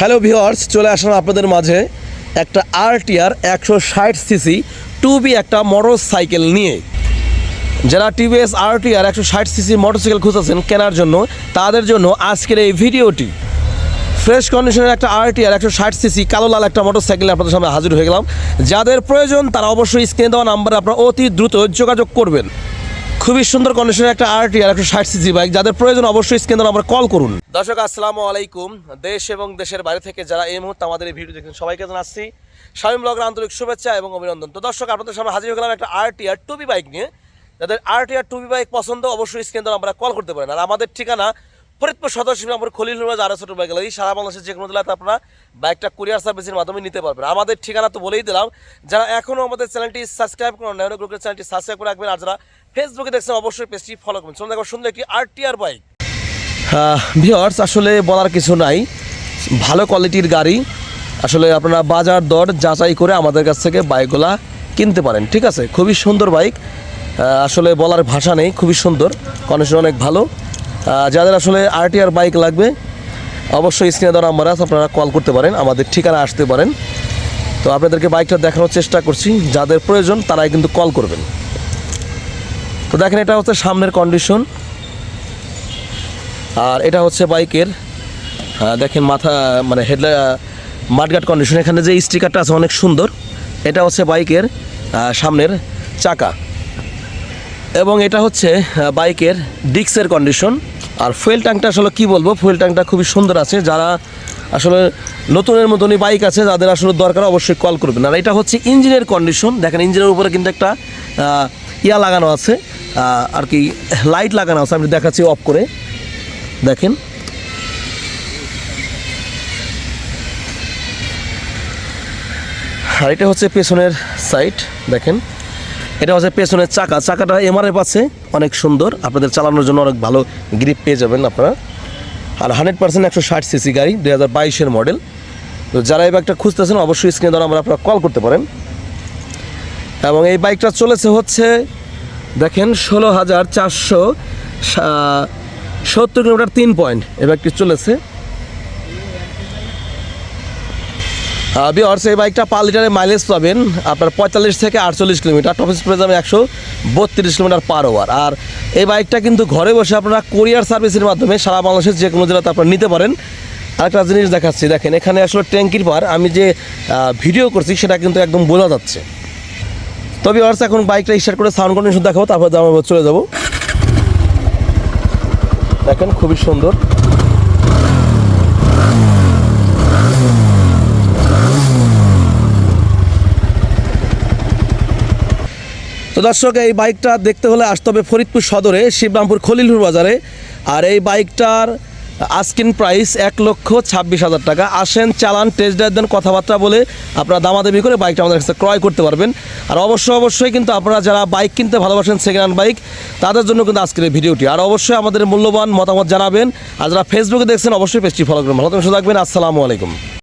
Hello viewers চলে আসলাম আপনাদের মাঝে একটা আরটিআর একশো ষাট সিসি টু বি একটা মোটর সাইকেল নিয়ে। যারা টিভিএস আরটিআর একশো ষাট সিসি মোটরসাইকেল খুঁজতেছেন কেনার জন্য, তাদের জন্য আজকের এই ভিডিওটি। ফ্রেশ কন্ডিশনের একটা আরটিআর একশো ষাট সিসি কালো লাল একটা মোটরসাইকেল আপনাদের সামনে হাজির হয়ে গেলাম। যাদের প্রয়োজন, তারা অবশ্যই স্ক্রিনে দেওয়া নাম্বারে আপনারা অতি দ্রুত যোগাযোগ করবেন। খুবই সুন্দর কন্ডিশনের একটা আরটি আর একটা ষাট সিজি বাইক যাদের প্রয়োজন অবশ্যই স্ক্রিন আমরা কল করুন। দর্শক, আসসালামু আলাইকুম। দেশ এবং দেশের বাইরে থেকে যারা এই মুহূর্তে আমাদের এই ভিডিও দেখছেন, সবাইকে জানাচ্ছি স্বামী ব্লগের আন্তরিক শুভেচ্ছা এবং অভিনন্দন। তো দর্শক, আপনাদের সামনে হাজির হয়ে গেলাম একটা আরটি আর টুবি বাইক নিয়ে। যাদের আরটি আর টুবি বাইক পছন্দ, অবশ্যই স্ক্রিন আমরা কল করতে পারেন। আর আমাদের ঠিকানা ফরিদপুর সদস্য নম্বর খলিল নুরাজ আরও ছোট বাইক এই সারা বাংলাদেশের যে কোনো জেলাতে আপনারা বাইকটা কুরিয়ার সার্ভিসের মাধ্যমে নিতে পারবেন। আমাদের ঠিকানা তো বলেই দিলাম। যারা এখনও আমাদের চ্যানেলটি সাবস্ক্রাইব করেন না গ্রুপের চ্যানেলটি সাবস্ক্রাইব করে রাখবেন। আর যারা ফেসবুকে দেখছেন, অবশ্যই পেজটি ফলো করবেন। চলুন দেখো, সুন্দর একটি আরটিআর বাইক ভিওর্স আসলে বলার কিছু নাই। ভালো কোয়ালিটির গাড়ি। আসলে আপনারা বাজার দর যাচাই করে আমাদের কাছ থেকে বাইকগুলা কিনতে পারেন। ঠিক আছে? খুবই সুন্দর বাইক আসলে বলার ভাষা নেই, খুবই সুন্দর। কন্ডিশন অনেক ভালো। যাদের আসলে আরটিআর বাইক লাগবে, অবশ্যই স্ক্রিনে দেওয়া নাম্বার আছে, আপনারা কল করতে পারেন, আমাদের ঠিকানা আসতে পারেন। তো আপনাদেরকে বাইকটা দেখানোর চেষ্টা করছি, যাদের প্রয়োজন তারাই কিন্তু কল করবেন। তো দেখেন, এটা হচ্ছে সামনের কন্ডিশন আর এটা হচ্ছে বাইকের দেখেন মাথা মানে হেডলাইট মাঠগাট কন্ডিশন এখানে যে স্টিকারটা আছে, অনেক সুন্দর। এটা হচ্ছে বাইকের সামনের চাকা। এবং এটা হচ্ছে বাইকের ডিক্সের কন্ডিশন আর ফুয়েল ট্যাঙ্কটা আসলে কি বলব? ফুয়েল ট্যাঙ্কটা খুবই সুন্দর আছে। যারা আসলে নতুনের মতনই বাইক আছে যাদের আসলে দরকার অবশ্যই কল করবেন। আর এটা হচ্ছে ইঞ্জিনের কন্ডিশন দেখেন, ইঞ্জিনের উপরে কিন্তু একটা ইয়া লাগানো আছে। আর কি লাইট লাগানো আছে। আমি দেখাচ্ছি অফ করে। দেখেন। আর এটা হচ্ছে পেছনের সাইড দেখেন। এটা হচ্ছে পেছনের চাকা। চাকাটা এমআরএফ আছে অনেক সুন্দর। আপনাদের চালানোর জন্য অনেক ভালো গ্রিপ পেয়ে যাবেন আপনারা। আর হান্ড্রেড পার্সেন্ট একশো ষাট সিসি গাড়ি, দুই হাজার বাইশের মডেল তো যারা এই বাইকটা খুঁজতেছেন, অবশ্যই স্ক্রিনে দ্বারা আমরা আপনারা কল করতে পারেন। এবং এই বাইকটা চলেছে হচ্ছে, দেখেন ষোলো হাজার চারশো সত্তর কিলোমিটার তিন পয়েন্ট এই বাইকটি চলেছে। বিয়ার্স এই বাইকটা পার লিটারে মাইলেজ পাবেন আপনার পঁয়তাল্লিশ থেকে আটচল্লিশ কিলোমিটার। টপ স্পিড যাবে একশো বত্রিশ কিলোমিটার পার ওভার আর এই বাইকটা কিন্তু ঘরে বসে আপনারা কোরিয়ার সার্ভিসের মাধ্যমে সারা বাংলাদেশের যে কোনো জেলাতে আপনারা নিতে পারেন। আরেকটা জিনিস দেখাচ্ছি, দেখেন, এখানে আসলে ট্যাঙ্কির পার। আমি যে ভিডিও করছি, সেটা কিন্তু একদম বোঝা যাচ্ছে। তবে অর্স এখন বাইকটা স্টার্ট করে সাউন্ড কন্ডিশন দেখাবো, তারপর আমরা চলে যাব। দেখেন, খুবই সুন্দর। তো দর্শক, এই বাইকটা দেখতে হলে আসতে হবে ফরিদপুর সদরে, শিবরামপুর খলিলপুর বাজারে। আর এই বাইকটার আস্কিন প্রাইস এক লক্ষ ছাব্বিশ হাজার টাকা। আসেন, চালান টেস্ট ড্রাইভ দেন, কথাবার্তা বলে আপনারা দামাদামি করে বাইকটা আমাদের কাছে ক্রয় করতে পারবেন। আর অবশ্যই অবশ্যই কিন্তু আপনারা যারা বাইক কিনতে ভালোবাসেন সেকেন্ড হ্যান্ড বাইক, তাদের জন্য কিন্তু আজকের এই ভিডিওটি। আর অবশ্যই আমাদের মূল্যবান মতামত জানাবেন। আর যারা ফেসবুকে দেখছেন, অবশ্যই পেজটি ফলো করবেন। ভালো থাকবেন। আসসালামু আলাইকুম।